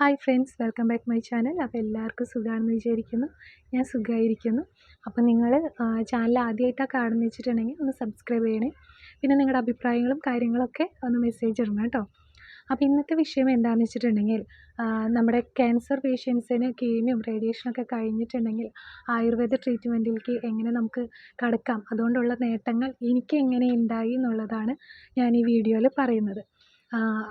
Hi friends welcome back my channel. അപ്പോൾ എല്ലാവർക്കും സുഖമാണെന്ന് വിചാരിക്കുന്നു. ഞാൻ സുഖമായിരിക്കുന്നു. അപ്പോൾ നിങ്ങൾ ചാനൽ ആദ്യമായിട്ടാണ് കാണുന്ന വെച്ചിട്ടുണ്ടെങ്കിൽ ഒന്ന് സബ്സ്ക്രൈബ് ചെയ്യണേ. പിന്നെ നിങ്ങളുടെ അഭിപ്രായങ്ങളും കാര്യങ്ങളൊക്കെ ഒന്ന് മെസ്സേജ് ഇടണം കേട്ടോ. അപ്പോൾ ഇന്നത്തെ വിഷയം എന്താണെന്ന് വെച്ചിട്ടുണ്ടെങ്കിൽ നമ്മുടെ ക്യാൻസർ പേഷ്യൻസിന് കീമിയും റേഡിയേഷനൊക്കെ കഴിഞ്ഞിട്ടുണ്ടെങ്കിൽ ആയുർവേദ ട്രീറ്റ്മെന്റിലേക്ക് എങ്ങനെ നമുക്ക് കടക്കാം? അതുകൊണ്ടുള്ള നേട്ടങ്ങൾ എനിക്ക് എങ്ങനെ ഉണ്ടായി എന്നുള്ളതാണ് ഞാൻ ഈ വീഡിയോയിൽ പറയുന്നത്.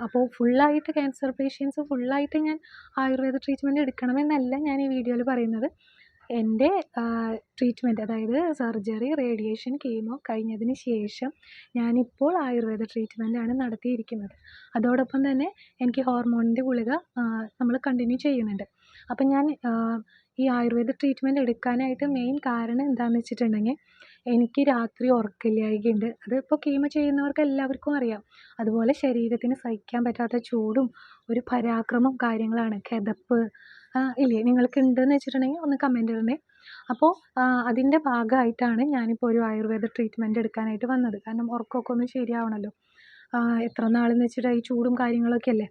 അപ്പോൾ ഫുള്ളായിട്ട് ക്യാൻസർ പേഷ്യൻസ് ഫുള്ളായിട്ട് ഞാൻ ആയുർവേദ ട്രീറ്റ്മെന്റ് എടുക്കണമെന്നല്ല ഞാൻ ഈ വീഡിയോയിൽ പറയുന്നത്. എന്റെ ട്രീറ്റ്മെന്റ് അതായത് സർജറി റേഡിയേഷൻ കീമോ കഴിഞ്ഞതിന് ശേഷം ഞാനിപ്പോൾ ആയുർവേദ ട്രീറ്റ്മെന്റാണ് നടത്തിയിരിക്കുന്നത്. അതോടൊപ്പം തന്നെ എനിക്ക് ഹോർമോണിന്റെ ഗുളിക നമ്മൾ കണ്ടിന്യൂ ചെയ്യുന്നുണ്ട്. അപ്പം ഞാൻ ഈ ആയുർവേദ ട്രീറ്റ്മെന്റ് എടുക്കാനായിട്ട് മെയിൻ കാരണം എന്താണെന്ന് വെച്ചിട്ടുണ്ടെങ്കിൽ എനിക്ക് രാത്രി ഉറക്കമില്ലായ്കയുണ്ട്. അത് ഇപ്പോൾ കീമോ ചെയ്യുന്നവർക്ക് എല്ലാവർക്കും അറിയാം. അതുപോലെ ശരീരത്തിന് സഹിക്കാൻ പറ്റാത്ത ചൂടും ഒരു പരാക്രമം കാര്യങ്ങളാണ്. കിതപ്പ് ഇല്ലേ? നിങ്ങൾക്ക് ഉണ്ടെന്ന് വെച്ചിട്ടുണ്ടെങ്കിൽ ഒന്ന് കമന്റ് ഇടണേ. അപ്പോൾ അതിന്റെ ഭാഗമായിട്ടാണ് ഞാനിപ്പോൾ ഒരു ആയുർവേദ ട്രീറ്റ്മെന്റ് എടുക്കാനായിട്ട് വന്നത്. കാരണം ഉറക്കമൊക്കെ ഒന്ന് ശരിയാവണമല്ലോ എത്ര നാളെന്ന് വെച്ചിട്ട് ഈ ചൂടും കാര്യങ്ങളൊക്കെ അല്ലേ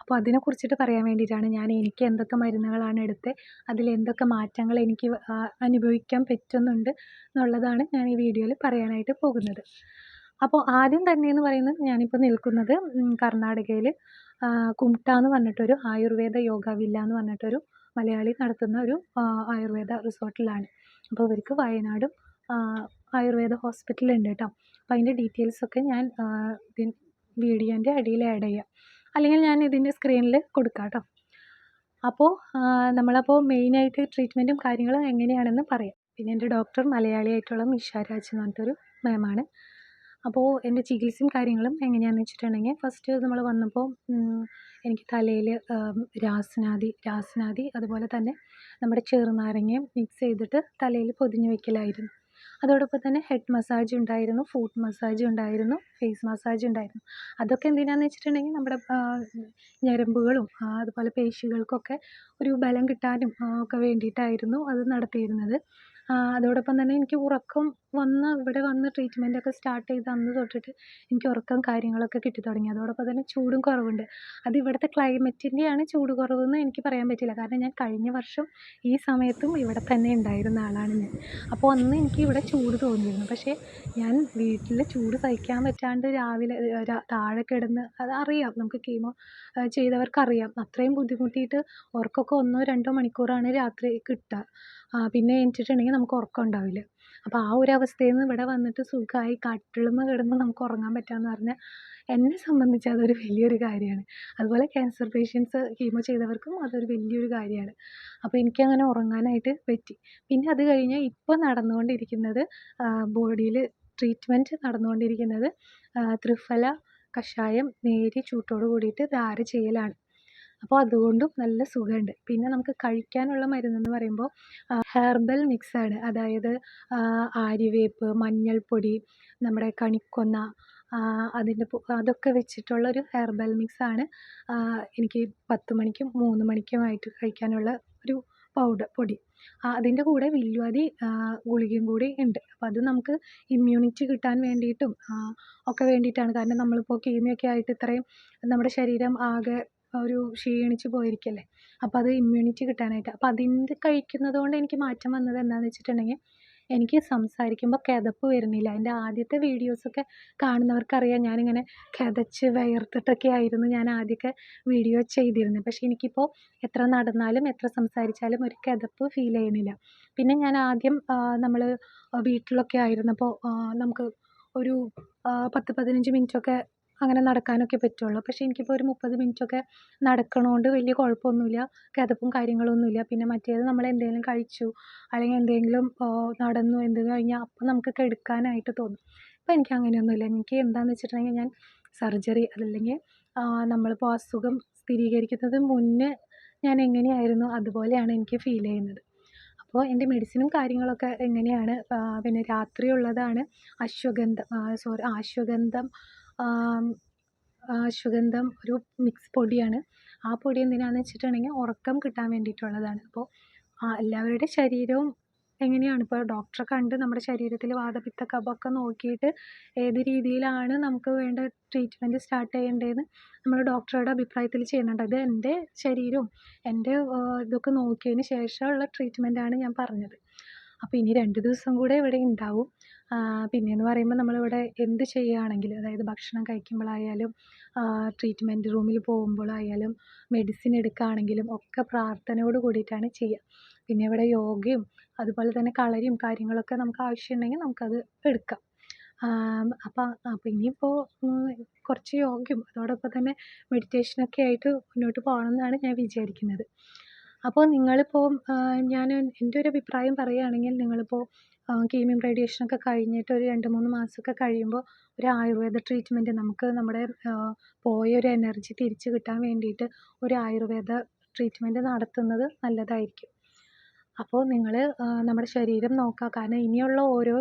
അപ്പോൾ അതിനെക്കുറിച്ചിട്ട് പറയാൻ വേണ്ടിയിട്ടാണ് ഞാൻ എനിക്ക് എന്തൊക്കെ മരുന്നുകളാണ് എടുത്തത് അതിൽ എന്തൊക്കെ മാറ്റങ്ങൾ എനിക്ക് അനുഭവിക്കാൻ പറ്റുന്നുണ്ട് എന്നുള്ളതാണ് ഞാൻ ഈ വീഡിയോയിൽ പറയാനായിട്ട് പോകുന്നത്. അപ്പോൾ ആദ്യം തന്നെ എന്ന് പറയുന്നത് ഞാനിപ്പോൾ നിൽക്കുന്നത് കർണാടകയിൽ കുംട്ട എന്ന് പറഞ്ഞിട്ടൊരു ആയുർവേദ യോഗ വില്ല എന്ന് പറഞ്ഞിട്ടൊരു മലയാളി നടത്തുന്ന ഒരു ആയുർവേദ റിസോർട്ടിലാണ്. അപ്പോൾ ഇവർക്ക് വയനാടും ആയുർവേദ ഹോസ്പിറ്റലുണ്ട് കേട്ടോ. അപ്പോൾ അതിന്റെ ഡീറ്റെയിൽസൊക്കെ ഞാൻ വീഡിയോന്റെ അടിയിൽ ആഡ് ചെയ്യാം. അല്ലെങ്കിൽ ഞാൻ ഇതിന്റെ സ്ക്രീനിൽ കൊടുക്കാം കേട്ടോ അപ്പോൾ നമ്മളപ്പോൾ മെയിനായിട്ട് ട്രീറ്റ്മെന്റും കാര്യങ്ങളും എങ്ങനെയാണെന്ന് പറയാം. പിന്നെ എന്റെ ഡോക്ടർ മലയാളിയായിട്ടുള്ള മിഷ രാജ് എന്ന് പറഞ്ഞിട്ടൊരു മാമാണ് അപ്പോൾ എന്റെ ചികിത്സയും കാര്യങ്ങളും എങ്ങനെയാണെന്ന് വെച്ചിട്ടുണ്ടെങ്കിൽ ഫസ്റ്റ് നമ്മൾ വന്നപ്പോൾ എനിക്ക് തലയിൽ രാസനാദി രാസനാദി അതുപോലെ തന്നെ നമ്മുടെ ചെറുനാരങ്ങയും മിക്സ് ചെയ്തിട്ട് തലയിൽ പൊതിഞ്ഞ് വെക്കലായിരുന്നു. അതോടൊപ്പം തന്നെ ഹെഡ് മസാജ് ഉണ്ടായിരുന്നു ഫൂട്ട് മസാജ് ഉണ്ടായിരുന്നു ഫേസ് മസാജ് ഉണ്ടായിരുന്നു. അതൊക്കെ എന്തിനാന്ന് വെച്ചിട്ടുണ്ടെങ്കിൽ നമ്മുടെ ഞരമ്പുകളും അതുപോലെ പേശികൾക്കൊക്കെ ഒരു ബലം കിട്ടാനും ഒക്കെ വേണ്ടിയിട്ടായിരുന്നു അത് നടത്തിയിരുന്നത്. അതോടൊപ്പം തന്നെ എനിക്ക് ഉറക്കം വന്ന് ഇവിടെ വന്ന് ട്രീറ്റ്മെന്റൊക്കെ സ്റ്റാർട്ട് ചെയ്ത അന്ന് തൊട്ടിട്ട് എനിക്ക് ഉറക്കം കാര്യങ്ങളൊക്കെ കിട്ടി തുടങ്ങി. അതോടൊപ്പം തന്നെ ചൂടും കുറവുണ്ട്. അത് ഇവിടുത്തെ ക്ലൈമറ്റിന്റെയാണ് ചൂട് കുറവെന്ന് എനിക്ക് പറയാൻ പറ്റില്ല. കാരണം ഞാൻ കഴിഞ്ഞ വർഷം ഈ സമയത്തും ഇവിടെ തന്നെ ഉണ്ടായിരുന്ന ആളാണ് ഞാൻ. അപ്പോൾ അന്ന് എനിക്ക് ഇവിടെ ചൂട് തോന്നിയിരുന്നു. പക്ഷേ ഞാൻ വീട്ടിൽ ചൂട് സഹിക്കാൻ പറ്റാണ്ട് രാവിലെ താഴെ കിടന്ന് അത് അറിയാം. നമുക്ക് കീമോ ചെയ്തവർക്കറിയാം. അത്രയും ബുദ്ധിമുട്ടിയിട്ട് ഉറക്കമൊക്കെ ഒന്നോ രണ്ടോ മണിക്കൂറാണ് രാത്രി കിട്ടുക. പിന്നെ എണീറ്റിട്ടുണ്ടെങ്കിൽ നമുക്ക് ഉറക്കം ഉണ്ടാവില്ല. അപ്പോൾ ആ ഒരു അവസ്ഥയിൽ നിന്ന് ഇവിടെ വന്നിട്ട് സുഖമായി കട്ടിലുമ്മ കിടന്ന് നമുക്ക് ഉറങ്ങാൻ പറ്റുകയെന്ന് പറഞ്ഞാൽ എന്നെ സംബന്ധിച്ച് അതൊരു വലിയൊരു കാര്യമാണ്. അതുപോലെ ക്യാൻസർ പേഷ്യൻസ് കീമോ ചെയ്തവർക്കും അതൊരു വലിയൊരു കാര്യമാണ്. അപ്പോൾ എനിക്കങ്ങനെ ഉറങ്ങാനായിട്ട് പറ്റി. പിന്നെ അത് കഴിഞ്ഞ് ഇപ്പോൾ നടന്നുകൊണ്ടിരിക്കുന്നത് ബോഡിയിൽ ട്രീറ്റ്മെന്റ് നടന്നുകൊണ്ടിരിക്കുന്നത് ത്രിഫല കഷായം നേരി ചൂട്ടോട് കൂടിയിട്ട് ധാര ചെയ്യലാണ്. അപ്പോൾ അതുകൊണ്ടും നല്ല സുഖമുണ്ട്. പിന്നെ നമുക്ക് കഴിക്കാനുള്ള മരുന്നെന്ന് പറയുമ്പോൾ ഹെർബൽ മിക്സാണ്. അതായത് ആര്യവേപ്പ് മഞ്ഞൾപ്പൊടി നമ്മുടെ കണിക്കൊന്ന അതിന്റെ അതൊക്കെ വെച്ചിട്ടുള്ള ഒരു ഹെർബൽ മിക്സാണ്. എനിക്ക് പത്ത് മണിക്കും മൂന്ന് മണിക്കുമായിട്ട് കഴിക്കാനുള്ള ഒരു പൗഡർ പൊടി. അതിന്റെ കൂടെ വില്ലുവാതി ഗുളികയും കൂടി ഉണ്ട്. അപ്പോൾ അത് നമുക്ക് ഇമ്മ്യൂണിറ്റി കിട്ടാൻ വേണ്ടിയിട്ടും ഒക്കെ വേണ്ടിയിട്ടാണ്. കാരണം നമ്മളിപ്പോൾ കീമിയൊക്കെ ആയിട്ട് ഇത്രയും നമ്മുടെ ശരീരം ആകെ ഒരു ക്ഷീണിച്ച് പോയിരിക്കല്ലേ? അപ്പോൾ അത് ഇമ്മ്യൂണിറ്റി കിട്ടാനായിട്ട്. അപ്പോൾ അതിന്റെ കഴിക്കുന്നത് കൊണ്ട് എനിക്ക് മാറ്റം വന്നത് എന്താണെന്ന് വെച്ചിട്ടുണ്ടെങ്കിൽ എനിക്ക് സംസാരിക്കുമ്പോൾ കിതപ്പ് വരുന്നില്ല. എന്റെ ആദ്യത്തെ വീഡിയോസൊക്കെ കാണുന്നവർക്കറിയാം. ഞാനിങ്ങനെ കിതച്ച് വയർത്തിട്ടൊക്കെ ആയിരുന്നു ഞാൻ ആദ്യമൊക്കെ വീഡിയോ ചെയ്തിരുന്നത്. പക്ഷേ എനിക്കിപ്പോൾ എത്ര നടന്നാലും എത്ര സംസാരിച്ചാലും ഒരു കിതപ്പ് ഫീൽ ചെയ്യുന്നില്ല. പിന്നെ ഞാൻ ആദ്യം നമ്മൾ വീട്ടിലൊക്കെ ആയിരുന്നപ്പോൾ നമുക്ക് ഒരു പത്ത് പതിനഞ്ച് മിനിറ്റൊക്കെ അങ്ങനെ നടക്കാനൊക്കെ പറ്റുള്ളൂ. പക്ഷേ എനിക്കിപ്പോൾ ഒരു മുപ്പത് മിനിറ്റൊക്കെ നടക്കണോണ്ട് വലിയ കുഴപ്പമൊന്നുമില്ല കിതപ്പും കാര്യങ്ങളൊന്നുമില്ല പിന്നെ മറ്റേത് നമ്മൾ എന്തെങ്കിലും കഴിച്ചു അല്ലെങ്കിൽ എന്തെങ്കിലും നടന്നു എന്ത് കഴിഞ്ഞാൽ അപ്പം നമുക്ക് കിടക്കാനായിട്ട് തോന്നും. ഇപ്പോൾ എനിക്ക് അങ്ങനെയൊന്നുമില്ല എനിക്ക് എന്താണെന്ന് വെച്ചിട്ടുണ്ടെങ്കിൽ ഞാൻ സർജറി അതല്ലെങ്കിൽ നമ്മളിപ്പോൾ അസുഖം സ്ഥിരീകരിക്കുന്നത് മുന്നേ ഞാൻ എങ്ങനെയായിരുന്നു അതുപോലെയാണ് എനിക്ക് ഫീൽ ചെയ്യുന്നത്. അപ്പോൾ എന്റെ മെഡിസിനും കാര്യങ്ങളൊക്കെ എങ്ങനെയാണ് പിന്നെ രാത്രി ഉള്ളതാണ് അശ്വഗന്ധം സോറി അശ്വഗന്ധം അശ്വഗന്ധം ഒരു മിക്സ് പൊടിയാണ്. ആ പൊടി എന്തിനാണെന്ന് വെച്ചിട്ടുണ്ടെങ്കിൽ ഉറക്കം കിട്ടാൻ വേണ്ടിയിട്ടുള്ളതാണ്. അപ്പോൾ എല്ലാവരുടെ ശരീരവും എങ്ങനെയാണ്? ഇപ്പോൾ ഡോക്ടറെ കണ്ട് നമ്മുടെ ശരീരത്തിൽ വാതപിത്ത കഫമൊക്കെ നോക്കിയിട്ട് ഏത് രീതിയിലാണ് നമുക്ക് വേണ്ട ട്രീറ്റ്മെന്റ് സ്റ്റാർട്ട് ചെയ്യേണ്ടതെന്ന് നമ്മൾ ഡോക്ടറുടെ അഭിപ്രായത്തിൽ ചെയ്യുന്നുണ്ട്. അത് എന്റെ ശരീരവും എന്റെ ഇതൊക്കെ നോക്കിയതിന് ശേഷമുള്ള ട്രീറ്റ്മെന്റാണ് ഞാൻ പറഞ്ഞത്. അപ്പോൾ ഇനി രണ്ട് ദിവസം കൂടെ ഇവിടെ ഉണ്ടാവും പിന്നെയെന്ന് പറയുമ്പോൾ നമ്മളിവിടെ എന്ത് ചെയ്യുകയാണെങ്കിലും അതായത് ഭക്ഷണം കഴിക്കുമ്പോഴായാലും ട്രീറ്റ്മെന്റ് റൂമിൽ പോകുമ്പോഴായാലും മെഡിസിൻ എടുക്കുകയാണെങ്കിലും ഒക്കെ പ്രാർത്ഥനയോട് കൂടിയിട്ടാണ് ചെയ്യുക പിന്നെ ഇവിടെ യോഗയും അതുപോലെ തന്നെ കളരിയും കാര്യങ്ങളൊക്കെ നമുക്ക് ആവശ്യമുണ്ടെങ്കിൽ നമുക്കത് എടുക്കാം. അപ്പം അപ്പം ഇനിയിപ്പോൾ കുറച്ച് യോഗയും അതോടൊപ്പം തന്നെ മെഡിറ്റേഷനൊക്കെ ആയിട്ട് മുന്നോട്ട് പോകണം എന്നാണ് ഞാൻ വിചാരിക്കുന്നത്. അപ്പോൾ നിങ്ങളിപ്പോൾ ഞാൻ എന്റെ ഒരു അഭിപ്രായം പറയുകയാണെങ്കിൽ നിങ്ങളിപ്പോൾ കീമിയും റേഡിയേഷനൊക്കെ കഴിഞ്ഞിട്ട് ഒരു രണ്ട് മൂന്ന് മാസമൊക്കെ കഴിയുമ്പോൾ ഒരു ആയുർവേദ ട്രീറ്റ്മെന്റ് നമുക്ക് നമ്മുടെ പോയ ഒരു എനർജി തിരിച്ച് കിട്ടാൻ വേണ്ടിയിട്ട് ഒരു ആയുർവേദ ട്രീറ്റ്മെന്റ് നടത്തുന്നത് നല്ലതായിരിക്കും. അപ്പോൾ നിങ്ങൾ നമ്മുടെ ശരീരം നോക്കുക. കാരണം ഇനിയുള്ള ഓരോ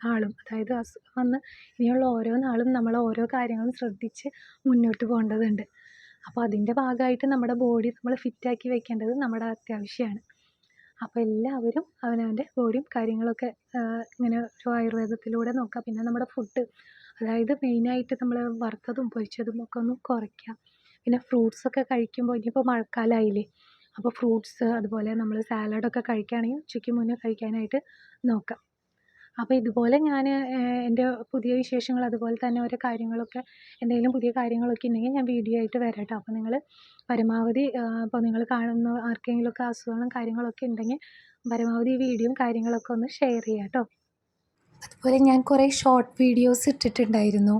നാളും അതായത് അസുഖം വന്ന് ഇനിയുള്ള ഓരോ നാളും നമ്മൾ ഓരോ കാര്യങ്ങളും ശ്രദ്ധിച്ച് മുന്നോട്ട് പോകേണ്ടതുണ്ട്. അപ്പോൾ അതിന്റെ ഭാഗമായിട്ട് നമ്മുടെ ബോഡി നമ്മൾ ഫിറ്റാക്കി വെക്കേണ്ടത് നമ്മുടെ അത്യാവശ്യമാണ്. അപ്പോൾ എല്ലാവരും അവനവന്റെ ബോഡിയും കാര്യങ്ങളൊക്കെ ഇങ്ങനെ ഒരു ആയുർവേദത്തിലൂടെ നോക്കുക പിന്നെ നമ്മുടെ ഫുഡ് അതായത് മെയിനായിട്ട് നമ്മൾ വറുത്തതും പൊരിച്ചതും ഒക്കെ ഒന്ന് കുറയ്ക്കുക പിന്നെ ഫ്രൂട്ട്സ് ഒക്കെ കഴിക്കുമ്പോൾ ഇനിയിപ്പോൾ മഴക്കാലമായില്ലേ അപ്പോൾ ഫ്രൂട്ട്സ് അതുപോലെ നമ്മൾ സാലഡൊക്കെ കഴിക്കുകയാണെങ്കിൽ ഉച്ചയ്ക്ക് മുന്നേ കഴിക്കാനായിട്ട് നോക്കാം. അപ്പോൾ ഇതുപോലെ ഞാൻ എന്റെ പുതിയ വിശേഷങ്ങൾ അതുപോലെ തന്നെ ഓരോ കാര്യങ്ങളൊക്കെ എന്തെങ്കിലും പുതിയ കാര്യങ്ങളൊക്കെ ഉണ്ടെങ്കിൽ ഞാൻ വീഡിയോ ആയിട്ട് വരാം കേട്ടോ അപ്പോൾ നിങ്ങൾ പരമാവധി ഇപ്പോൾ നിങ്ങൾ കാണുന്ന ആർക്കെങ്കിലുമൊക്കെ അസുഖങ്ങളും കാര്യങ്ങളൊക്കെ ഉണ്ടെങ്കിൽ പരമാവധി ഈ വീഡിയോയും കാര്യങ്ങളൊക്കെ ഒന്ന് ഷെയർ ചെയ്യാം കേട്ടോ അതുപോലെ ഞാൻ കുറേ ഷോർട്ട് വീഡിയോസ് ഇട്ടിട്ടുണ്ടായിരുന്നു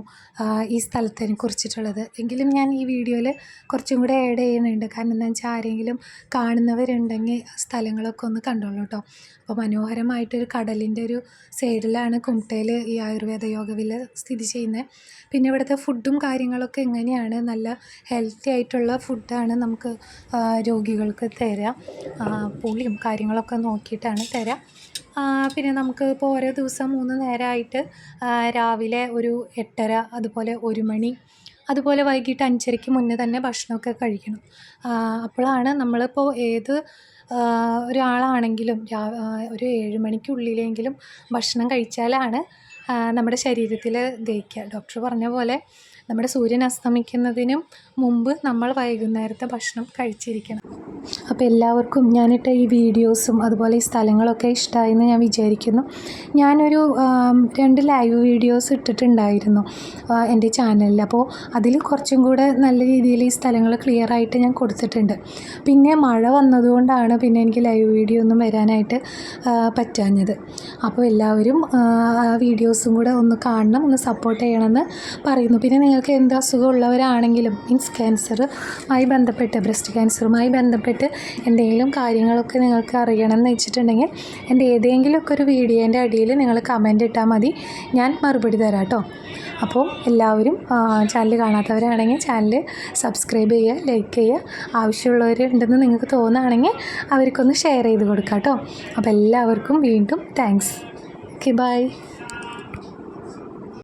ഈ സ്ഥലത്തിനെ കുറിച്ചിട്ടുള്ളത്. എങ്കിലും ഞാൻ ഈ വീഡിയോയിൽ കുറച്ചും കൂടെ ആഡ് ചെയ്യുന്നുണ്ട്. കാരണം എന്താ വെച്ചാൽ ആരെങ്കിലും കാണുന്നവരുണ്ടെങ്കിൽ സ്ഥലങ്ങളൊക്കെ ഒന്ന് കണ്ടോളൂ കേട്ടോ അപ്പോൾ മനോഹരമായിട്ടൊരു കടലിന്റെ ഒരു സൈഡിലാണ് കുമട്ടയിൽ ഈ ആയുർവേദ യോഗ സ്ഥിതി ചെയ്യുന്നത് പിന്നെ ഇവിടുത്തെ ഫുഡും കാര്യങ്ങളൊക്കെ എങ്ങനെയാണ്? നല്ല ഹെൽത്തി ആയിട്ടുള്ള ഫുഡാണ് നമുക്ക് രോഗികൾക്ക് തരാം. പുളിയും കാര്യങ്ങളൊക്കെ നോക്കിയിട്ടാണ് തരിക പിന്നെ നമുക്ക് ഇപ്പോൾ ഓരോ ദിവസം മൂന്ന് നേരമായിട്ട് രാവിലെ ഒരു എട്ടര അതുപോലെ ഒരു മണി അതുപോലെ വൈകിട്ട് അഞ്ചരയ്ക്ക് മുന്നേ തന്നെ ഭക്ഷണമൊക്കെ കഴിക്കണം. അപ്പോഴാണ് നമ്മളിപ്പോൾ ഏത് ഒരാളാണെങ്കിലും ഒരു ഏഴ് മണിക്കുള്ളിലെങ്കിലും ഭക്ഷണം കഴിച്ചാലാണ് നമ്മുടെ ശരീരത്തിൽ ദഹിക്കുക. ഡോക്ടർ പറഞ്ഞ പോലെ നമ്മുടെ സൂര്യൻ അസ്തമിക്കുന്നതിനും മുമ്പ് നമ്മൾ വൈകുന്നേരത്തെ ഭക്ഷണം കഴിച്ചിരിക്കണം. അപ്പോൾ എല്ലാവർക്കും ഞാനിട്ട ഈ വീഡിയോസും അതുപോലെ ഈ സ്ഥലങ്ങളൊക്കെ ഇഷ്ടമായെന്ന് ഞാൻ വിചാരിക്കുന്നു. ഞാനൊരു രണ്ട് ലൈവ് വീഡിയോസ് ഇട്ടിട്ടുണ്ടായിരുന്നു എന്റെ ചാനലിൽ. അപ്പോൾ അതിൽ കുറച്ചും കൂടെ നല്ല രീതിയിൽ ഈ സ്ഥലങ്ങൾ ക്ലിയർ ആയിട്ട് ഞാൻ കൊടുത്തിട്ടുണ്ട്. പിന്നെ മഴ വന്നതുകൊണ്ടാണ് പിന്നെ എനിക്ക് ലൈവ് വീഡിയോ ഒന്നും വരാനായിട്ട് പറ്റാഞ്ഞത്. അപ്പോൾ എല്ലാവരും ആ വീഡിയോസും കൂടെ ഒന്ന് കാണണം ഒന്ന് സപ്പോർട്ട് ചെയ്യണമെന്ന് പറയുന്നു. പിന്നെ നിങ്ങൾക്ക് എന്ത് അസുഖമുള്ളവരാണെങ്കിലും മീൻസ് ക്യാൻസറുമായി ബന്ധപ്പെട്ട് ബ്രസ്റ്റ് ക്യാൻസറുമായി ബന്ധപ്പെട്ട് എന്തെങ്കിലും കാര്യങ്ങളൊക്കെ നിങ്ങൾക്ക് അറിയണം എന്ന് വെച്ചിട്ടുണ്ടെങ്കിൽ എന്റെ ഏതെങ്കിലുമൊക്കെ ഒരു വീഡിയോന്റെ അടിയിൽ നിങ്ങൾ കമന്റ് ഇട്ടാൽ മതി. ഞാൻ മറുപടി തരാം കേട്ടോ. അപ്പോൾ എല്ലാവരും ചാനൽ കാണാത്തവരാണെങ്കിൽ ചാനൽ സബ്സ്ക്രൈബ് ചെയ്യുക ലൈക്ക് ചെയ്യുക. ആവശ്യമുള്ളവർ ഉണ്ടെന്ന് നിങ്ങൾക്ക് തോന്നുകയാണെങ്കിൽ അവർക്കൊന്ന് ഷെയർ ചെയ്ത് കൊടുക്കാം കേട്ടോ. അപ്പോൾ എല്ലാവർക്കും വീണ്ടും താങ്ക്സ് ഓക്കെ ബൈ